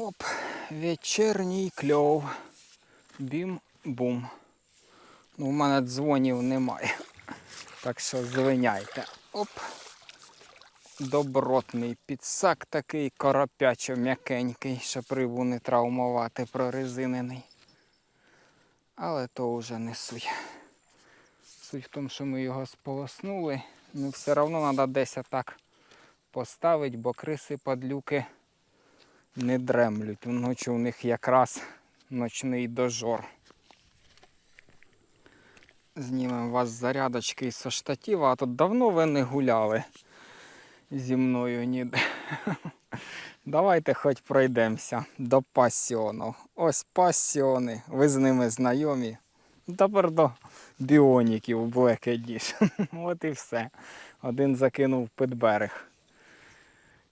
Оп, вечірній кльов. Бім-бум. Ну, у мене дзвонів немає. Так що звиняйте. Оп. Добротний підсак такий коропячо м'якенький, щоб рибу не травмувати прорезинений. Але то вже не суть. Суть в тому, що ми його сполоснули. Ну все одно треба десь так поставити, бо криси падлюки не дремлють. Вночі у них якраз ночний дожор. Знімемо вас зарядочки і со штатива, а тут давно ви не гуляли зі мною ніде. Давайте хоч пройдемося до пасіону. Ось пасіони, ви з ними знайомі. Тепер до біоніків Black Edition. От і все. Один закинув під берег.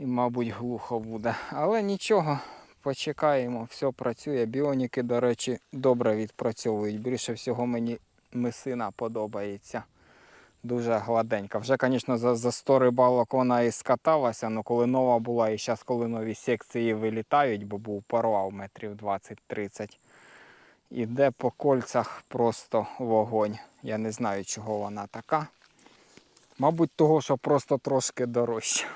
І, мабуть, глухо буде. Але нічого, почекаємо, все працює. Біоніки, до речі, добре відпрацьовують. Більше всього мені мисина подобається. Дуже гладенька. Вже, звісно, за, за 100 рибалок вона і скаталася, але коли нова була, і зараз, коли нові секції вилітають, бо був порвав метрів 20-30. Іде по кольцях просто вогонь. Я не знаю, чого вона така. Мабуть, того, що просто трошки дорожче.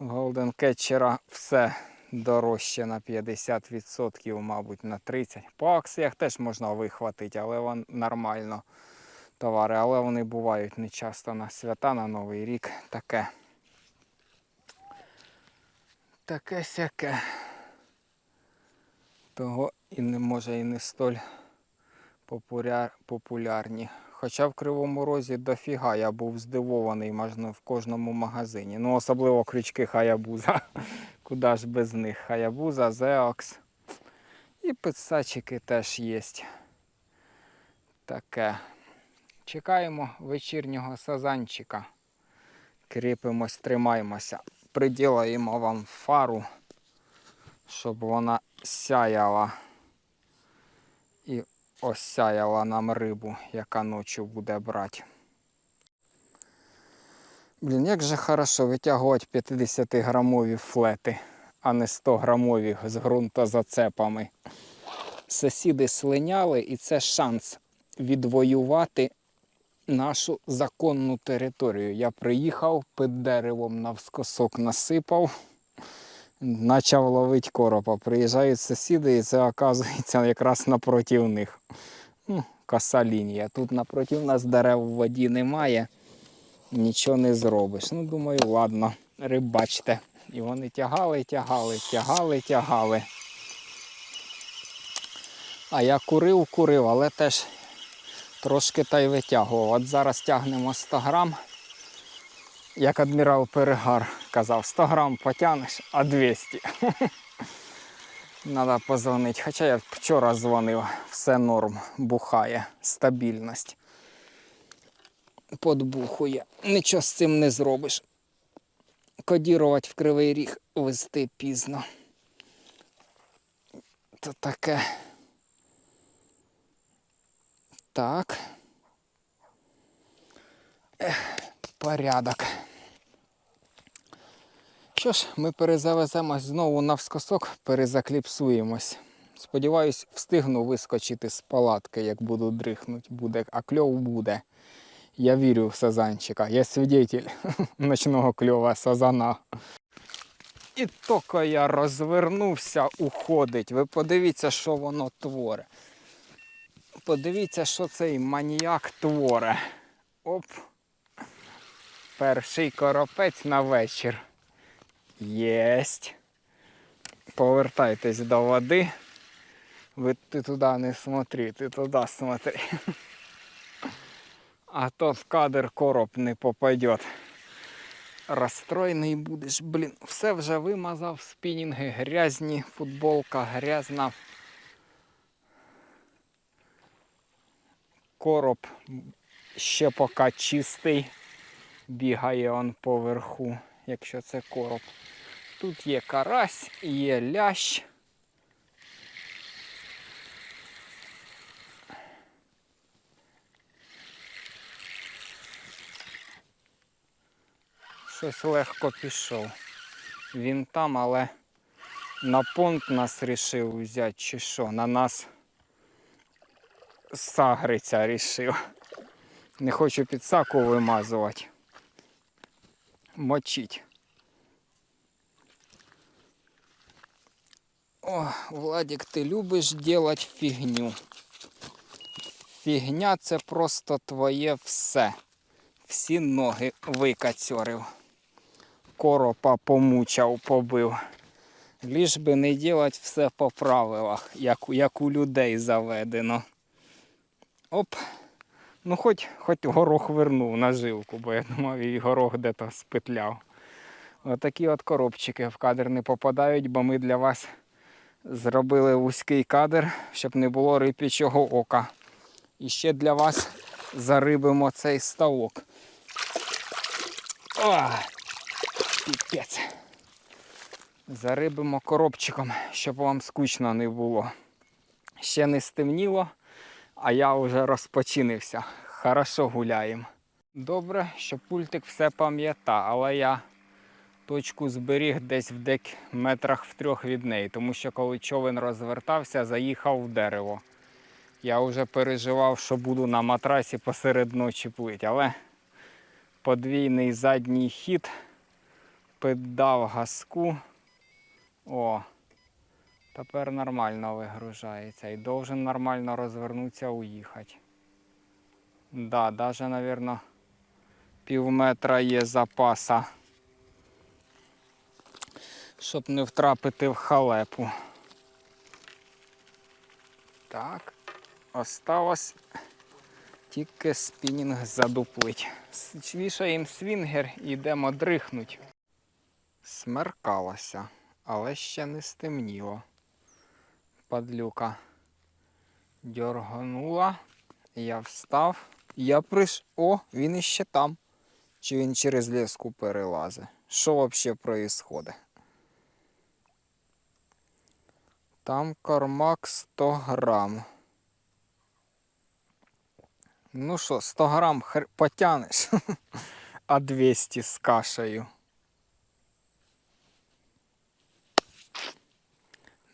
Голден Кетчера все дорожче на 50%, мабуть, на 30%. По акціях теж можна вихватити, але вон нормально товари. Але вони бувають не часто на свята, на Новий рік. Таке. Таке сяке. Того і не може і не столь популяр, популярні. Хоча в Кривому Розі дофіга я був здивований можна в кожному магазині. Ну, особливо крючки Хаябуза. Куди ж без них? Хаябуза, Зеокс. І підсачики теж є. Таке. Чекаємо вечірнього сазанчика. Кріпимось, тримаємося. Приділаємо вам фару, щоб вона сяяла. Осяяла нам рибу, яка ночі буде брати. Блін, як же хорошо витягувати 50-грамові флети, а не 100-грамові з ґрунтозацепами. Сусіди слиняли, і це шанс відвоювати нашу законну територію. Я приїхав під деревом навскосок насипав, почав ловити коропа. Приїжджають сусіди, і це оказується якраз напроти них. Ну, коса лінія. Тут напроти нас дерев в воді немає, нічого не зробиш. Ну, думаю, ладно, рибачте. І вони тягали, тягали, тягали, тягали. А я курив, курив, але теж трошки та й витягував. От зараз тягнемо 100 грам. Як адмірал Перегар казав, 100 грам потягнеш, а 200. Треба позвонити. Хоча я вчора дзвонив, все норм, бухає, стабільність. Подбухує. Нічого з цим не зробиш. Кодірувати в кривий ріг вести пізно. То таке. Так. Ех, порядок. Що ж, ми перезавеземось знову навскосок, перезакліпсуємось. Сподіваюсь, встигну вискочити з палатки, як буду дрихнути, буде, а кльов буде. Я вірю в сазанчика, я свидетель ночного кльова сазана. І тільки я розвернувся, уходить. Ви подивіться, що воно творе. Подивіться, що цей маніяк творе. Оп. Перший коропець на вечір. Єсть. Повертайтесь до води. Ви ти туди не смотри, ти туди смотри. А то в кадр короб не попадет. Розстроєний будеш, блін, все вже вимазав, спінінги грязні, футболка грязна. Короб ще поки чистий. Бігає он поверху, якщо це короб. Тут є карась, є лящ. Щось легко пішов. Він там, але на понт нас рішив взяти, чи що? На нас сагриця рішив. Не хочу під саку вимазувати. Мочить. О, Владик, ти любиш делать фігню. Фігня це просто твоє все. Всі ноги викацьорив. Коропа помучав, побив. Ліж би не делать все по правилах, як, як у людей заведено. Оп. Ну, хоч, хоч горох вернув на жилку, бо я думав, і горох де-то спетляв. Отакі от коробчики в кадр не попадають, бо ми для вас зробили вузький кадр, щоб не було рипічого ока. І ще для вас зарибимо цей ставок. О, піпець. Зарибимо коробчиком, щоб вам скучно не було. Ще не стемніло, а я вже розпочинився. Хорошо гуляємо. Добре, що пультик все пам'ята, але я точку зберіг десь в дек метрах в трьох від неї, тому що коли човен розвертався, заїхав в дерево. Я вже переживав, що буду на матрасі посеред ночі плити, але подвійний задній хід піддав газку. О, тепер нормально вигружається і должен нормально розвернутися, уїхати. Да, даже, наверное, пів метра є запаса, щоб не втрапити в халепу. Так, осталось тільки спінінг задуплить. Вішаємо свінгер і йдемо дрихнуть. Смеркалося, але ще не стемніло. Падлюка дьорганула. Я встав. Я приш. О, він іще там. Чи він через ліску перелазить? Що взагалі відбувається? Там кормак 100 грам. Ну що, 100 грам хр... потянеш, а 200 з кашею.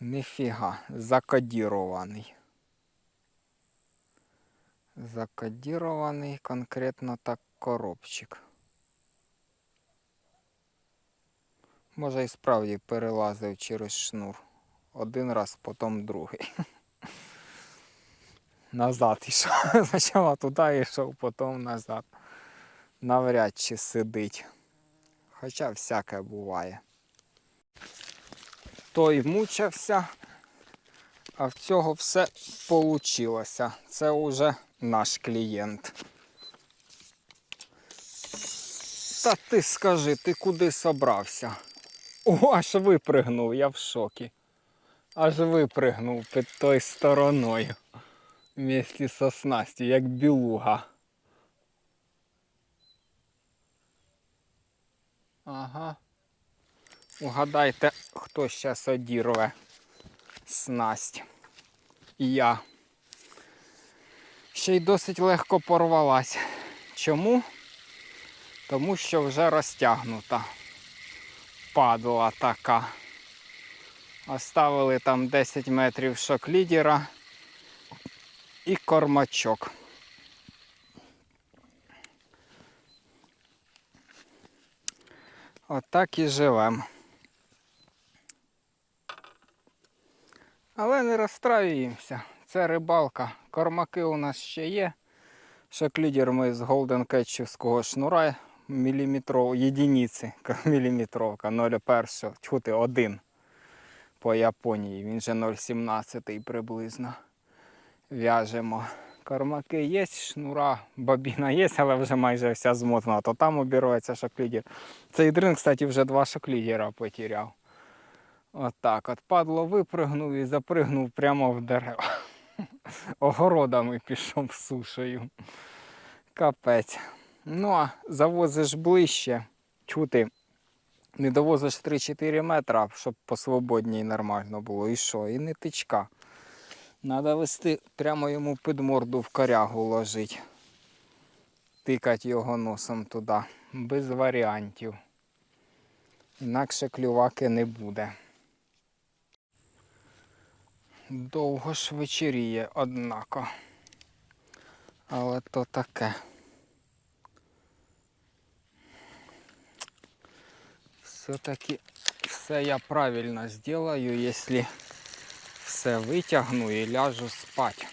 Ніфіга, закодірований. Закодірований конкретно так коробчик. Може і справді перелазив через шнур. Один раз, потім другий. Назад йшов. Спочатку туди йшов, потім назад. Навряд чи сидить. Хоча всяке буває. Той мучився, а в цього все получилося. Це вже наш клієнт. Та ти скажи, ти куди собрався? О, аж випригнув, я в шокі. Аж випригнув під той стороною. Вместе со снастю, як білуга. Ага. Угадайте, хто зараз одірве снасть. Я. Ще й досить легко порвалась. Чому? Тому що вже розтягнута. Падла така. Оставили там 10 метрів шок-лідера і кормачок. Отак і живемо. Але розстраюємося. Це рибалка. Кормаки у нас ще є. Шоклідер ми з Golden Кетчівського шнура міліметров, єдиниці міліметровка 0,1, чути один по Японії. Він же 0,17 приблизно. В'яжемо. Кормаки є, шнура, бабіна є, але вже майже вся змотана. То там обірветься шоклідер. Цей дрин, кстати, вже два шоклідера потеряв. Отак от падло випригнув і запригнув прямо в дерева. Огородами пішов сушею. Капець. Ну а завозиш ближче, чути, не довозиш 3-4 метра, щоб посвободній нормально було. І що? І не тичка. Треба вести прямо йому під морду в корягу ложить. Тикать його носом туди. Без варіантів. Інакше клюваки не буде. Довго ж вечеріє, однако. Але то таке. Все-таки все я правильно сделаю, если все витягну і ляжу спать.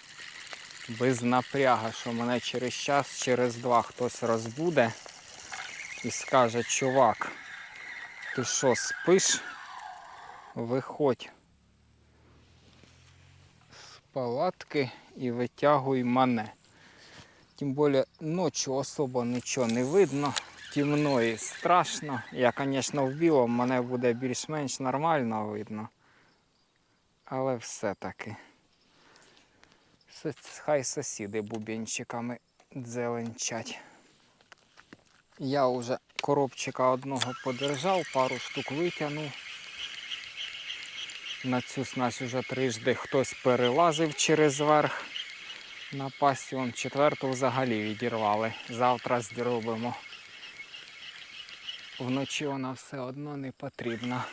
Без напряга, що мене через час, через два хтось розбуде і скаже, чувак, ти що, спиш? Виходь палатки і витягуй мене. Тим більше ночі особо нічого не видно, темно і страшно. Я, звісно, в білому мене буде більш-менш нормально видно. Але все-таки. Хай сусіди бубенчиками дзеленчать. Я вже коробчика одного подержав, пару штук витягнув. На цю снасть уже трижди хтось перелазив через верх. На пасті четверту взагалі відірвали. Завтра зробимо. Вночі вона все одно не потрібна.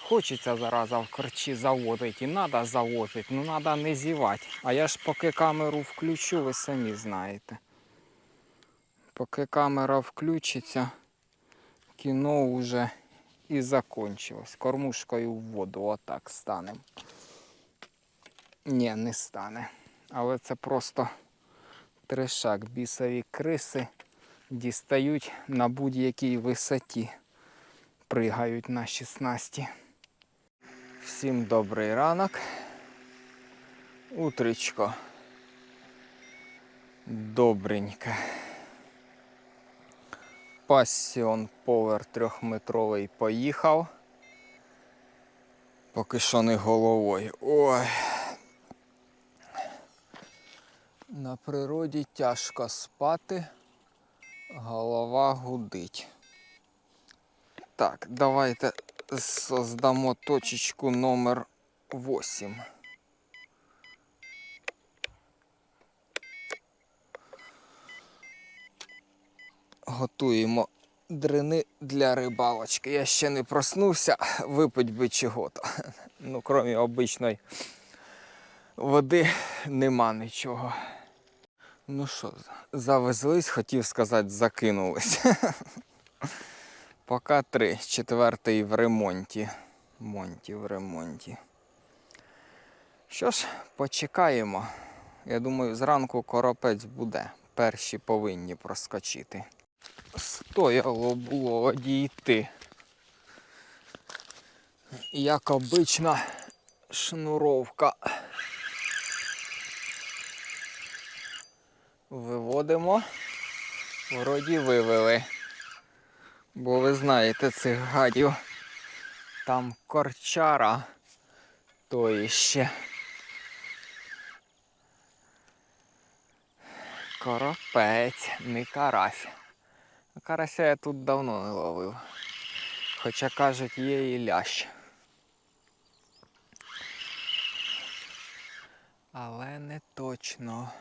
Хочеться зараза в корчі заводити, і треба заводити, ну треба не зівати. А я ж поки камеру включу, ви самі знаєте. Поки камера включиться, кіно вже і закончилось. Кормушкою в воду отак станемо. Ні, не стане. Але це просто трешак. Бісові криси дістають на будь-якій висоті. Пригають на 16. Всім добрий ранок. Утречко. Добреньке. Пасіон повер трьохметровий поїхав. Поки що не головою. Ой. На природі тяжко спати, голова гудить. Так, давайте создамо точечку номер 8. Готуємо дрини для рибалочки. Я ще не проснувся, випить би чого-то. Ну, крім обичної води, нема нічого. Ну що, завезлись, хотів сказати, закинулись. Поки три. Четвертий в ремонті. Монті в ремонті. Що ж, почекаємо. Я думаю, зранку коропець буде. Перші повинні проскочити. Стояло було одійти. Як обична шнуровка. Виводимо. Вроді вивели. Бо ви знаєте цих гадів. Там корчара, то іще. Коропець, не карась. Карася я тут давно не ловив. Хоча кажуть, є і лящ. Але не точно.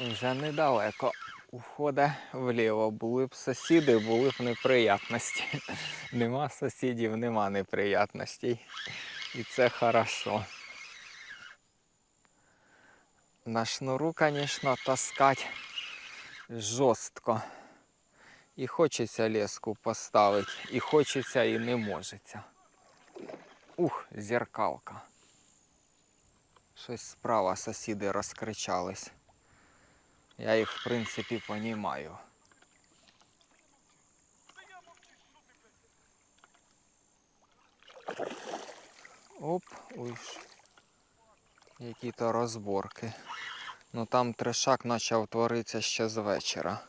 Вже недалеко уходить вліво. Були б сусіди, були б неприятності. Нема сусідів, нема неприятностей. І це хорошо. На шнуру, звісно, таскать жорстко. І хочеться леску поставити, і хочеться, і не можеться. Ух, зеркалка. Щось справа сусіди розкричались. Я їх, в принципі, понімаю. Оп, ой. Які-то розборки. Ну там трешак почав творитися ще з вечора.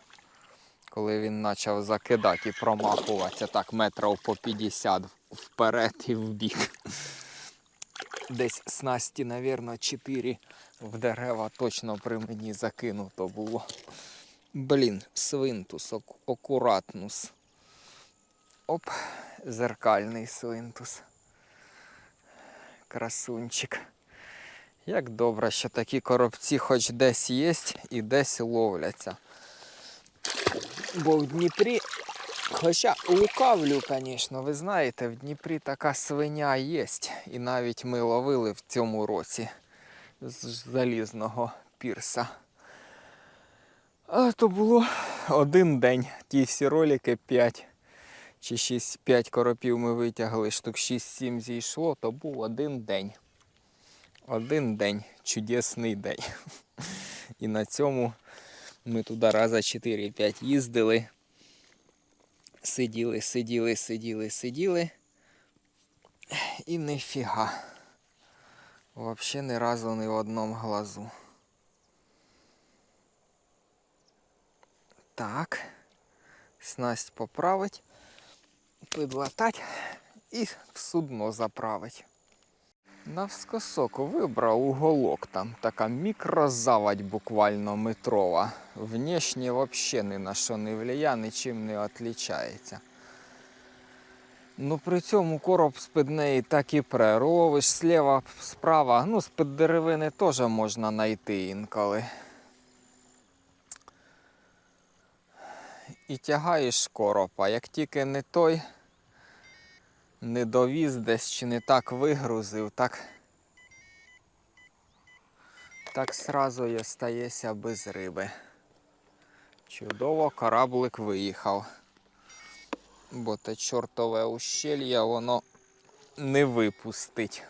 Коли він почав закидати і промахуватися так метрів по 50 вперед і вбік. Десь снасті, мабуть, 4 в дерева точно при мені закинуто було. Блін, свинтус, акуратнус. Оп, зеркальний свинтус. Красунчик. Як добре, що такі коробці хоч десь є і десь ловляться. Бо в Дніпрі, хоча лукавлю, звісно, ви знаєте, в Дніпрі така свиня є. І навіть ми ловили в цьому році з залізного пірса. А то було один день. Ті всі ролики 5 чи 6-5 коропів ми витягли, штук 6-7 зійшло, то був один день. Один день, чудесний день. І на цьому ми туди раза 4-5 їздили. Сиділи, сиділи, сиділи, сиділи. І ніфіга. Взагалі ні разу ні в одному глазу. Так. Снасть поправить, підлатать і в судно заправить. Навскосоку вибрав уголок там, така мікрозавадь буквально метрова. Внешне взагалі ні на що не влияє, нічим не відрізняється. Ну при цьому короб з-під неї так і пре. Ровиш сліва, справа. Ну, з-під деревини теж можна знайти інколи. І тягаєш коропа. Як тільки не той, не довіз десь чи не так вигрузив, так, так сразу і остаєшся без риби. Чудово, кораблик виїхав. Бо те чортове ущелье воно не випустить.